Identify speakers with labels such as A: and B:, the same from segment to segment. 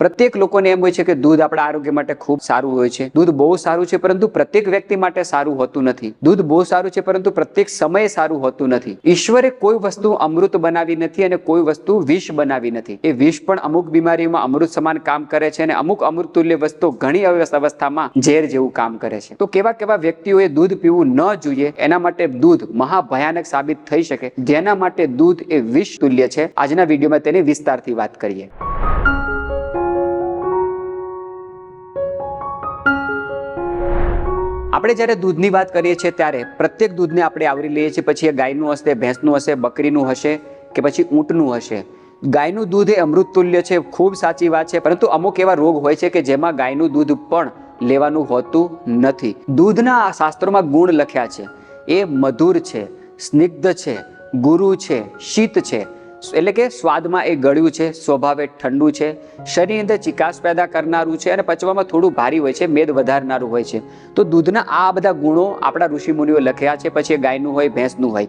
A: પ્રત્યેક લોકોને એમ હોય છે કે દૂધ આપણા આરોગ્ય માટે ખૂબ સારું હોય છે. દૂધ બહુ સારું છે, પરંતુ પ્રત્યેક વ્યક્તિ માટે સારું હોતું નથી. દૂધ બહુ સારું છે, પરંતુ પ્રત્યેક સમયે સારું હોતું નથી. ઈશ્વરે કોઈ વસ્તુ અમૃત બનાવી નથી અને કોઈ વસ્તુ વિષ બનાવી નથી. એ વિષ પણ અમુક બીમારીઓમાં અમૃત સમાન કામ કરે છે અને અમુક અમૃત તુલ્ય વસ્તુ ઘણી અવસ્થામાં ઝેર જેવું કામ કરે છે. તો કેવા કેવા વ્યક્તિઓએ દૂધ પીવું ન જોઈએ, એના માટે દૂધ મહાભયાનક સાબિત થઈ શકે. જેના માટે દૂધ એ વિષ તુલ્ય છે. આજના વિડીયોમાં તેની વિસ્તારથી વાત કરીએ. આપણે જ્યારે દૂધની વાત કરીએ છીએ ત્યારે પ્રત્યેક દૂધને આપણે આવરી લઈએ છીએ. પછી એ ગાયનું હશે, ભેંસનું હશે, બકરીનું હશે કે પછી ઊંટનું હશે. ગાયનું દૂધ એ અમૃત તુલ્ય છે, ખૂબ સાચી વાત છે. પરંતુ અમુક એવા રોગ હોય છે કે જેમાં ગાયનું દૂધ પણ લેવાનું હોતું નથી. દૂધના શાસ્ત્રોમાં ગુણ લખ્યા છે. એ મધુર છે, સ્નિગ્ધ છે, ગુરુ છે, શીત છે. એટલે કે સ્વાદમાં એ ગળ્યું છે, સ્વભાવે ઠંડુ છે, શરીરની અંદર ચિકાસ પેદા કરનારું છે અને પચવામાં થોડું ભારી હોય છે, મેદ વધારનારું હોય છે. તો દૂધના આ બધા ગુણો આપણા ઋષિમુનિઓ લખ્યા છે, પછી ગાયનું હોય, ભેંસનું હોય.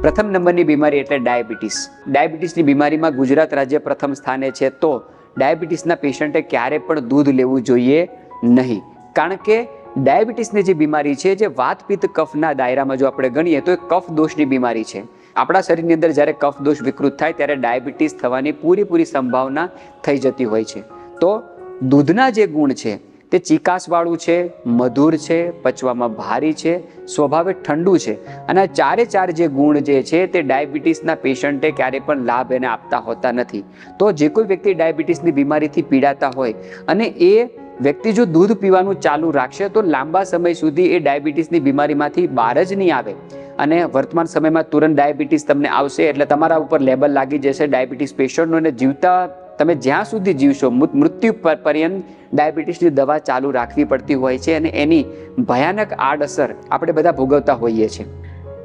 A: પ્રથમ નંબરની બીમારી એટલે ડાયાબિટીસ. ડાયાબિટીસની બીમારીમાં ગુજરાત રાજ્ય પ્રથમ સ્થાને છે. તો ડાયાબિટીસના પેશન્ટે ક્યારે પણ દૂધ લેવું જોઈએ નહીં. કારણ કે ડાયાબિટીસની જે બીમારી છે, જે વાત પિત્ત કફના દાયરામાં જો આપણે ગણીએ, તો એ કફ દોષની બીમારી છે. આપણા શરીરની અંદર જ્યારે કફ દોષ વિકૃત થાય, ત્યારે ડાયાબિટીસ થવાની પૂરેપૂરી સંભાવના થઈ જતી હોય છે. તો દૂધના જે ગુણ છે, તે ચિકાસવાળું છે, મધુર છે, પચવામાં ભારી છે, સ્વભાવે ઠંડુ છે. અને ચારે ચાર જે ગુણ જે છે, તે ડાયાબિટીસના પેશન્ટે ક્યારે પણ લાભ એને આપતા હોતા નથી. તો જે કોઈ વ્યક્તિ ડાયાબિટીસની બીમારીથી પીડાતા હોય, અને એ વ્યક્તિ જો દૂધ પીવાનું ચાલુ રાખશે તો લાંબા સમય સુધી એ ડાયાબિટીસની બીમારીમાંથી બહાર જ નહીં આવે. અને વર્તમાન સમયમાં તુરંત ડાયાબિટીસ તમને આવશે એટલે તમારા ઉપર લેબલ લાગી જશે. ડાયાબિટીસ પેશન્ટનો અને જીવતા તમે જ્યાં સુધી જીવશો મૃત્યુ પર- પર્યંત ડાયાબિટીસની દવા ચાલુ રાખવી પડતી હોય છે અને એની ભયાનક આડઅસર આપણે બધા ભોગવતા હોઈએ છીએ.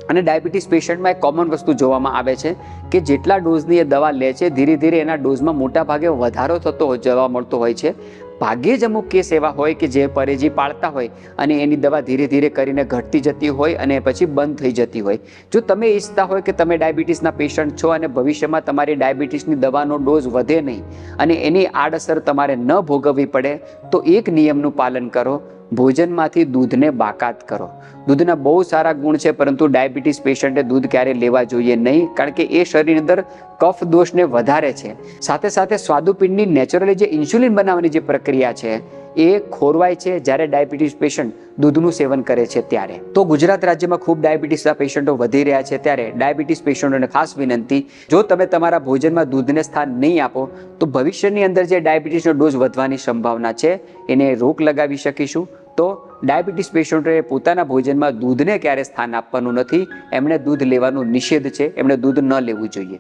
A: અને ડાયાબિટીસ પેશન્ટમાં એક કોમન વસ્તુ જોવામાં આવે છે કે જેટલા ડોઝની એ દવા લે છે ધીરે ધીરે એના ડોઝમાં મોટા ભાગે વધારો થતો જોવા મળતો હોય છે. ભાગ્યે જ અમુક કેસ એવા હોય કે જે પરેજી પાળતા હોય અને એની દવા ધીરે ધીરે કરીને ઘટતી જતી હોય અને પછી બંધ થઈ જતી હોય. જો તમે ઈચ્છતા હોય કે તમે ડાયાબિટીસના પેશન્ટ છો અને ભવિષ્યમાં તમારી ડાયાબિટીસની દવાનો ડોઝ વધે નહીં અને એની આડઅસર તમારે ન ભોગવવી પડે, તો એક નિયમનું પાલન કરો. ભોજનમાંથી દૂધને બાકાત કરો. દૂધના બહુ સારા ગુણ છે, પરંતુ ડાયાબિટીસ પેશન્ટે દૂધ ક્યારે લેવા જોઈએ નહીં, કારણ કે એ શરીરની અંદર કફ દોષને વધારે છે. સાથે સાથે સ્વાદુપિંડની નેચરલી જે ઇન્સ્યુલિન બનાવવાની જે પ્રક્રિયા છે, એ ખોરવાય છે જ્યારે ડાયાબિટીસ પેશન્ટ દૂધનું સેવન કરે છે ત્યારે. તો ગુજરાત રાજ્યમાં ખૂબ ડાયાબિટીસના પેશન્ટો વધી રહ્યા છે ત્યારે ડાયાબિટીસ પેશન્ટોને ખાસ વિનંતી, જો તમે તમારા ભોજનમાં દૂધને સ્થાન નહીં આપો, તો ભવિષ્યની અંદર જે ડાયાબિટીસનો ડોઝ વધવાની સંભાવના છે, એને રોક લગાવી શકીશું. તો ડાયાબિટીસ પેશન્ટોએ પોતાના ભોજનમાં દૂધને ક્યારે સ્થાન આપવાનું નથી, એમણે દૂધ લેવાનું નિષેધ છે, એમણે દૂધ ન લેવું જોઈએ.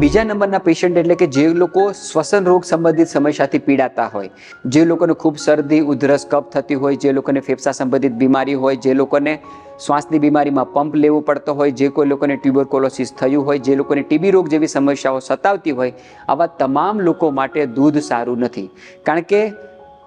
A: બીજા નંબરના પેશન્ટ એટલે કે જે લોકો શ્વસન રોગ સંબંધિત સમસ્યાથી પીડાતા હોય, જે લોકોને ખૂબ શરદી, ઉધરસ, કફ થતી હોય, જે લોકોને ફેફસા સંબંધિત બીમારી હોય, જે લોકોને શ્વાસની બીમારીમાં પંપ લેવો પડતો હોય, જે કોઈ લોકોને ટ્યુબરકોલોસિસ થયું હોય, જે લોકોને ટીબી રોગ જેવી સમસ્યાઓ સતાવતી હોય, આવા તમામ લોકો માટે દૂધ સારું નથી. કારણ કે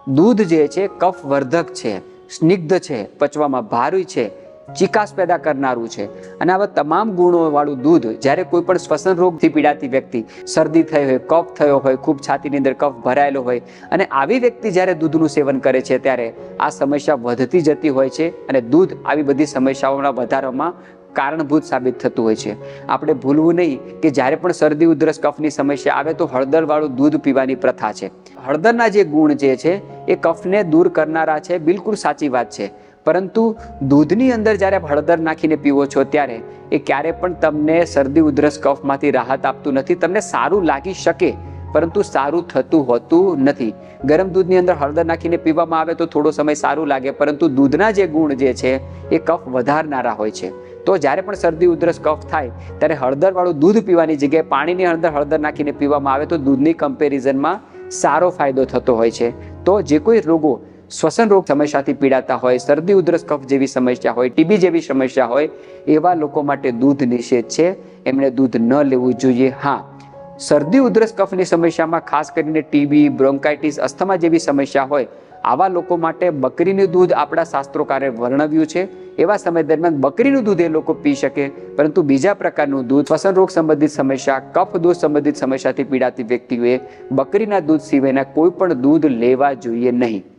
A: દૂધ જે છે કફ વર્ધક છે, સ્નિગ્ધ છે, પચવામાં ભારી છે ચિકાસ પેદા કરનારું છે. અને આવા તમામ ગુણોવાળું દૂધ જ્યારે કોઈ પણ શ્વસન રોગથી પીડાતી વ્યક્તિ શરદી થઈ હોય, કફ થયો હોય, ખૂબ છાતીની અંદર કફ ભરાયેલો હોય અને આવી વ્યક્તિ જ્યારે દૂધનું સેવન કરે છે ત્યારે આ સમસ્યા વધતી જતી હોય છે અને દૂધ આવી બધી સમસ્યાઓના વધારામાં કારણભૂત સાબિત થતું હોય છે. આપણે ભૂલવું નહીં કે જ્યારે પણ શરદી, ઉધરસ, કફની સમસ્યા આવે તો હળદરવાળું દૂધ પીવાની પ્રથા છે. હળદરના જે ગુણ જે છે એ કફને દૂર કરનારા છે, બિલકુલ સાચી વાત છે. પરંતુ દૂધની અંદર જ્યારે હળદર નાખીને પીવો છો ત્યારે એ ક્યારે પણ તમને શરદી ઉધરસ કફમાંથી રાહત આપતું નથી, તમને સારું લાગી શકે, પરંતુ સારું થતું હોતું નથી. ગરમ દૂધની અંદર હળદર નાખીને પીવામાં આવે તો થોડો સમય સારું લાગે, પરંતુ દૂધના જે ગુણ જે છે, એ કફ વધારનારા હોય છે. તો જ્યારે પણ શરદી ઉધરસ કફ થાય, ત્યારે હળદરવાળું દૂધ પીવાની જગ્યાએ પાણીની અંદર હળદર નાખીને પીવામાં આવે તો દૂધની કમ્પેરિઝનમાં સારો ફાયદો થતો હોય છે. તો જે કોઈ રોગો શ્વસન રોગ સમસ્યાથી પીડાતા હોય, શરદી, ઉધરસ, કફ જેવી સમસ્યા હોય, ટીબી જેવી સમસ્યા હોય, એવા લોકો માટે દૂધ નિષેધ છે. એમણે દૂધ ન લેવું જોઈએ. હા, શરદી, ઉધરસ, કફની સમસ્યામાં ખાસ કરીને ટીબી, બ્રોન્કાઇટિસ, અસ્થમા જેવી સમસ્યા હોય, આવા લોકો માટે બકરીનું દૂધ આપણા શાસ્ત્રોકારે વર્ણવ્યું છે. એવા સમય દરમિયાન બકરીનું દૂધ એ લોકો પી શકે, પરંતુ બીજા પ્રકારનું દૂધ, શ્વસન રોગ સંબંધિત સમસ્યા, કફ દોષ સંબંધિત સમસ્યાથી પીડાતી વ્યક્તિઓએ બકરીના દૂધ સિવાયના કોઈ પણ દૂધ લેવા જોઈએ નહીં.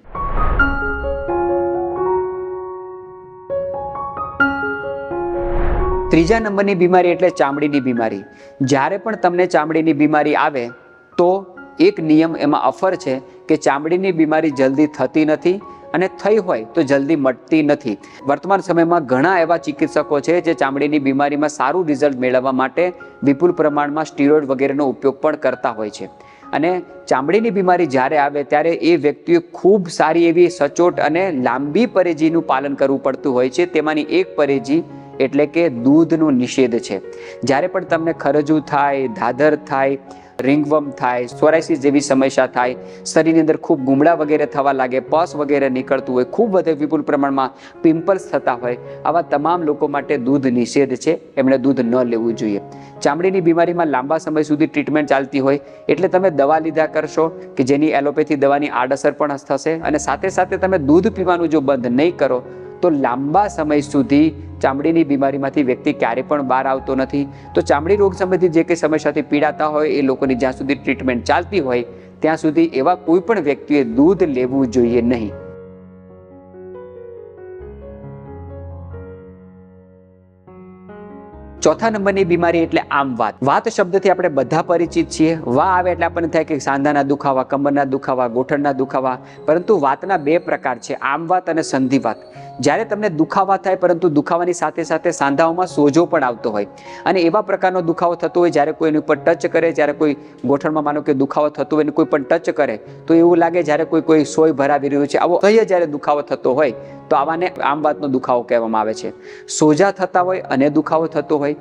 A: ત્રીજા નંબરની બીમારી એટલે ચામડીની બીમારી. જ્યારે પણ તમને ચામડીની બીમારી આવે, તો એક નિયમ એમાં અફર છે કે ચામડીની બીમારી જલ્દી થતી નથી અને થઈ હોય તો જલ્દી મટતી નથી. વર્તમાન સમયમાં ઘણા એવા ચિકિત્સકો છે જે ચામડીની બીમારીમાં સારું રિઝલ્ટ મેળવવા માટે વિપુલ પ્રમાણમાં સ્ટીરોઇડ વગેરેનો ઉપયોગ પણ કરતા હોય છે. અને ચામડીની બીમારી જ્યારે આવે ત્યારે એ વ્યક્તિએ ખૂબ સારી એવી સચોટ અને લાંબી પરેજીનું પાલન કરવું પડતું હોય છે. તેમાંની એક પરેજી એટલે કે દૂધનો નિષેધ છે. જ્યારે પણ તમને ખરજું થાય, ધાધર થાય, રિંગવમ થાય, સોરાયસિસ જેવી સમસ્યા થાય, શરીરની અંદર ખૂબ ગુમડા વગેરે થવા લાગે, પસ વગેરે નીકળતું હોય, ખૂબ વધે વિપુલ પ્રમાણમાં પિમ્પલ્સ થતા હોય, આવા તમામ લોકો માટે દૂધ નિષેધ છે. એમણે દૂધ ન લેવું જોઈએ. ચામડીની બીમારીમાં લાંબા સમય સુધી ટ્રીટમેન્ટ ચાલતી હોય, એટલે તમે દવા લીધા કરશો કે જેની એલોપેથી દવાની આડઅસર પણ થશે અને સાથે સાથે તમે દૂધ પીવાનું જો બંધ નહીં કરો તો લાંબા સમય સુધી ચામડીની બીમારીમાંથી વ્યક્તિ ક્યારે પણ બહાર આવતો નથી. તો ચામડી રોગ સંબંધિત જે કંઈ સમસ્યાથી પીડાતા હોય એ લોકોની જ્યાં સુધી ટ્રીટમેન્ટ ચાલતી હોય, ત્યાં સુધી એવા કોઈ પણ વ્યક્તિએ દૂધ લેવું જોઈએ નહીં. ચોથા નંબરની બીમારી એટલે આમ વાત. વાત શબ્દથી આપણે બધા પરિચિત છીએ. વા આવે એટલે આપણને થાય કે સાંધાના દુખાવા, કમરના દુખાવા, ગોઠણના દુખાવા. પરંતુ વાતના બે પ્રકાર છે, આમ વાત અને સંધિવાત જ્યારે તમને દુખાવા થાય, પરંતુ દુખાવાની સાથે સાથે સાંધાઓમાં સોજો પણ આવતો હોય. અને એવા પ્રકારનો દુખાવો થતો હોય, જ્યારે કોઈ એની ઉપર ટચ કરે, જ્યારે કોઈ ગોઠણમાં માનો કે દુખાવો થતો હોય અને કોઈ પણ ટચ કરે, તો એવું લાગે જ્યારે કોઈ કોઈ સોય ભરાવી રહ્યું છે. આવો અહીંયા જ્યારે દુખાવો થતો હોય, તો આવાને આમ વાતનો દુખાવો કહેવામાં આવે છે. સોજા થતા હોય, અને દુખાવો થતો હોય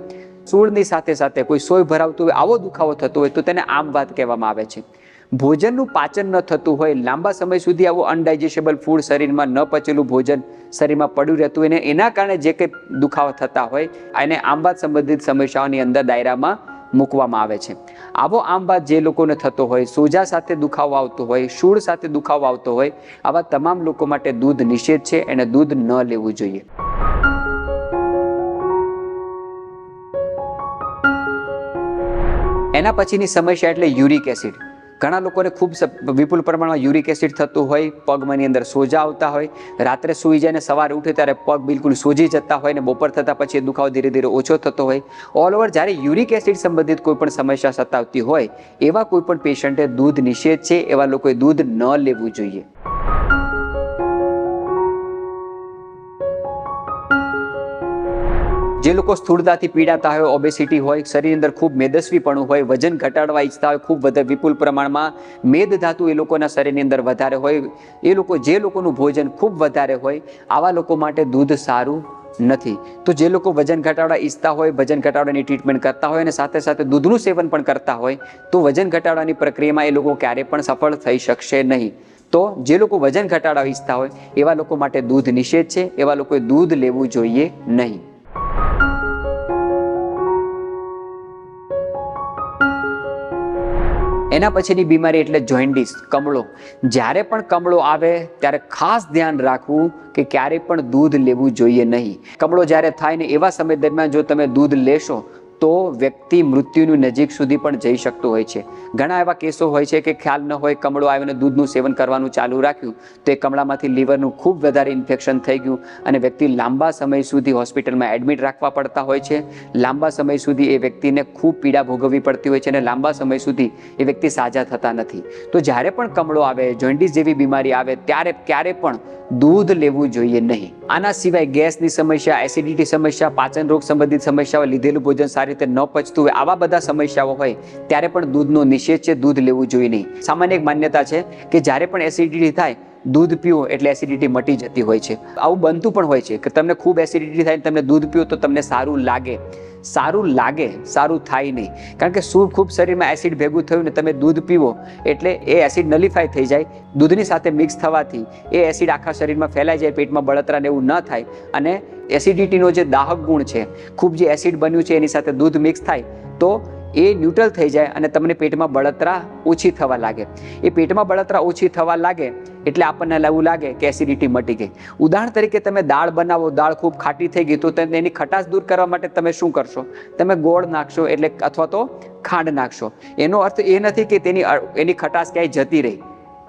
A: સૂળની સાથે સાથે કોઈ સોય ભરાવતું હોય, આવો દુખાવો થતો હોય, તો તેને આમ વાત કહેવામાં આવે છે. ભોજનનું પાચન ન થતું હોય, લાંબા સમય સુધી આવું અનડાઇજેશેબલ ફૂડ શરીરમાં ન પચેલું ભોજન શરીરમાં પડ્યું રહેતું હોય એના કારણે જે કંઈ દુખાવા થતા હોય એને આંબાત સંબંધિત સમસ્યાઓની અંદર દાયરામાં મૂકવામાં આવે છે. આવો આંબાત જે લોકોને થતો હોય, સોજા સાથે દુખાવો આવતો હોય, શૂળ સાથે દુખાવો આવતો હોય, આવા તમામ લોકો માટે દૂધ નિષેધ છે, એને દૂધ ન લેવું જોઈએ. એના પછીની સમસ્યા એટલે યુરિક એસિડ. ઘણા લોકોને ખૂબ વિપુલ પ્રમાણમાં યુરિક એસિડ થતું હોય, પગમાંની અંદર સોજા આવતા હોય, રાત્રે સૂઈ જાય ને સવારે ઉઠે ત્યારે પગ બિલકુલ સોજી જતા હોય ને બપોર થતાં પછી એ દુખાવો ધીરે ધીરે ઓછો થતો હોય. ઓલ ઓવર જ્યારે યુરિક એસિડ સંબંધિત કોઈ પણ સમસ્યા સતાવતી હોય, એવા કોઈ પણ પેશન્ટે દૂધ નિષેધ છે, એવા લોકોએ દૂધ ન લેવું જોઈએ. જે લોકો સ્થૂળતાથી પીડાતા હોય ઓબેસિટી હોય, શરીરની અંદર ખૂબ મેદસ્વીપણું હોય, વજન ઘટાડવા ઈચ્છતા હોય, ખૂબ વધે વિપુલ પ્રમાણમાં મેદ ધાતુ એ લોકોના શરીરની અંદર વધારે હોય. એ લોકો, જે લોકોનું ભોજન ખૂબ વધારે હોય, આવા લોકો માટે દૂધ સારું નથી. તો જે લોકો વજન ઘટાડવા ઈચ્છતા હોય, વજન ઘટાડવાની ટ્રીટમેન્ટ કરતા હોય અને સાથે સાથે દૂધનું સેવન પણ કરતા હોય, તો વજન ઘટાડવાની પ્રક્રિયામાં એ લોકો ક્યારે પણ સફળ થઈ શકશે નહીં. તો જે લોકો વજન ઘટાડવા ઈચ્છતા હોય, એવા લોકો માટે દૂધ નિષેધ છે. એવા લોકોએ દૂધ લેવું જોઈએ નહીં. એના પછીની બીમારી એટલે જોઇન્ડિસ, કમળો. જ્યારે પણ કમળો આવે, ત્યારે ખાસ ધ્યાન રાખવું કે ક્યારેય પણ દૂધ લેવું જોઈએ નહીં. કમળો જ્યારે થાય ને એવા સમય દરમિયાન જો તમે દૂધ લેશો તો વ્યક્તિ મૃત્યુની નજીક સુધી પણ જઈ શકતો હોય છે. ઘણા એવા કેસો હોય છે કે ખ્યાલ ન હોય, કમળો આવીને દૂધનું સેવન કરવાનું ચાલુ રાખ્યું, તો એ કમળામાંથી લીવરનું ખૂબ વધારે ઇન્ફેક્શન થઈ ગયું અને વ્યક્તિ લાંબા સમય સુધી હોસ્પિટલમાં એડમિટ રાખવા પડતા હોય છે. લાંબા સમય સુધી એ વ્યક્તિને ખૂબ પીડા ભોગવવી પડતી હોય છે અને લાંબા સમય સુધી એ વ્યક્તિ સાજા થતા નથી. તો જ્યારે પણ કમળો આવે જોઇન્ટિસ જેવી બીમારી આવે, ત્યારે ક્યારે પણ દૂધ લેવું જોઈએ નહીં. આના સિવાય ગેસની સમસ્યા, એસિડિટી સમસ્યા પાચન રોગ સંબંધિત સમસ્યાઓ, લીધેલું ભોજન સારી રીતે ન પચતું હોય, આવા બધા સમસ્યાઓ હોય, ત્યારે પણ દૂધનો નિષેધ છે, દૂધ લેવું જોઈએ નહીં. સામાન્ય એક માન્યતા છે કે જ્યારે પણ એસિડિટી થાય દૂધ પીવો એટલે એસિડિટી મટી જતી હોય છે. આવું બનતું પણ હોય છે કે તમને ખૂબ એસિડિટી થાય તમને દૂધ પીવો તો તમને સારું લાગે. સારું લાગે, સારું થાય નહીં. કારણ કે શું ખૂબ શરીરમાં એસિડ ભેગું થયું ને તમે દૂધ પીવો એટલે એ એસિડ નલિફાય થઈ જાય. દૂધની સાથે મિક્સ થવાથી એ એસિડ આખા શરીરમાં ફેલાઈ જાય, પેટમાં બળતરા ને એવું ન થાય અને એસિડિટીનો જે દાહક ગુણ છે, ખૂબ જે એસિડ બન્યું છે એની સાથે દૂધ મિક્સ થાય તો એ ન્યુટ્રલ થઈ જાય અને તમને પેટમાં બળતરા ઓછી થવા લાગે. એ પેટમાં બળતરા ઓછી થવા લાગે એટલે આપણને એવું લાગે કે એસિડિટી મટી ગઈ. ઉદાહરણ તરીકે તમે દાળ બનાવો, દાળ ખૂબ ખાટી થઈ ગઈ, તો તમે એની ખટાશ દૂર કરવા માટે તમે શું કરશો? તમે ગોળ નાખશો એટલે અથવા તો ખાંડ નાખશો. એનો અર્થ એ નથી કે તેની એની ખટાશ ક્યાંય જતી રહી.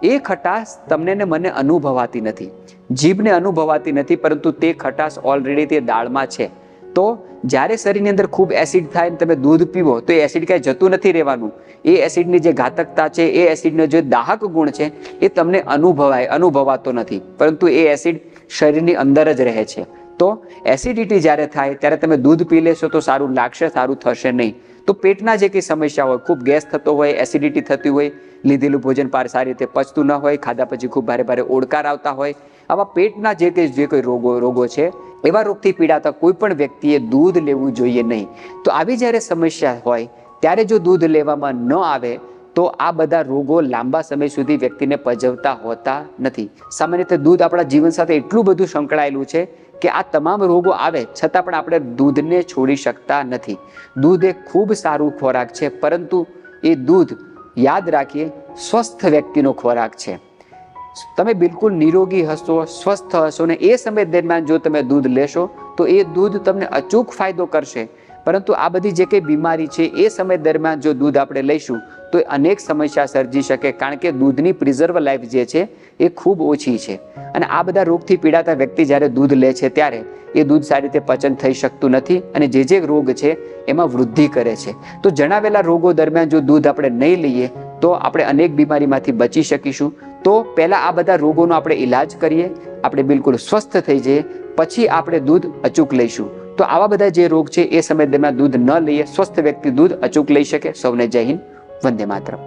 A: એ ખટાશ તમને ને મને અનુભવાતી નથી. જીભને અનુભવાતી નથી, પરંતુ તે ખટાશ ઓલરેડી તે દાળમાં છે. તો જ્યારે શરીરની અંદર ખૂબ એસિડ થાય ને તમે દૂધ પીવો, તો એ એસિડ કાંઈ જતું નથી રહેવાનું. એ એસિડની જે ઘાતકતા છે, એ એસિડનો જે દાહક ગુણ છે, એ તમને અનુભવાય, અનુભવાતો નથી. પરંતુ એ એસિડ શરીરની અંદર જ રહે છે. તો એસિડિટી જ્યારે થાય, ત્યારે તમે દૂધ પી લેશો તો સારું લાગશે, સારું થશે નહીં. તો પેટના જે કંઈ સમસ્યા હોય, ખૂબ ગેસ થતો હોય, એસિડિટી થતી હોય લીધેલું ભોજન પાર સારી રીતે પચતું ન હોય, ખાધા પછી ખૂબ ભારે ભારે ઓડકાર આવતા હોય. આવા પેટના જે કંઈ જે કોઈ રોગો રોગો છે, એવા રોગથી પીડાતા કોઈ પણ વ્યક્તિએ દૂધ લેવું જોઈએ નહીં. તો આવી જ્યારે સમસ્યા હોય, ત્યારે જો દૂધ લેવામાં ન આવે, તો આ બધા રોગો લાંબા સમય સુધી વ્યક્તિને પજવતા હોતા નથી. સામાન્ય રીતે દૂધ આપણા જીવન સાથે એટલું બધું સંકળાયેલું છે કે આ તમામ રોગો આવે, છતાં પણ આપણે દૂધને છોડી શકતા નથી. દૂધ એ ખૂબ સારું ખોરાક છે, પરંતુ એ દૂધ યાદ રાખીએ, સ્વસ્થ વ્યક્તિનો ખોરાક છે. તમે બિલકુલ નિરોગી હશો, સ્વસ્થ હશો ને એ સમય દરમિયાન જો તમે દૂધ લેશો, તો એ દૂધ તમને અચૂક ફાયદો કરશે. પરંતુ આ બધી જે કંઈ બીમારી છે, એ સમય દરમિયાન જો દૂધ આપણે લઈશું, તો અનેક સમસ્યા સર્જી શકે. કારણ કે દૂધની પ્રિઝર્વ લાઈફ જે છે, એ ખૂબ ઓછી છે. અને આ બધા રોગથી પીડાતા વ્યક્તિ જ્યારે દૂધ લે છે ત્યારે, એ દૂધ સારી રીતે પચન થઈ શકતું નથી અને જે જે રોગ છે, એમાં વૃદ્ધિ કરે છે. તો જણાવેલા રોગો દરમિયાન જો દૂધ આપણે નહીં લઈએ, તો આપણે અનેક બીમારીમાંથી બચી શકીશું. તો પહેલાં આ બધા રોગોનો આપણે ઈલાજ કરીએ, આપણે બિલકુલ સ્વસ્થ થઈ જઈએ, પછી આપણે દૂધ અચૂક લઈશું. તો આવા બધા જે રોગ છે, એ સમય દરમિયાન દૂધ ન લઈએ. સ્વસ્થ વ્યક્તિ દૂધ અચૂક લઈ શકે. સૌને જય હિન્દ. વંદે માતરમ.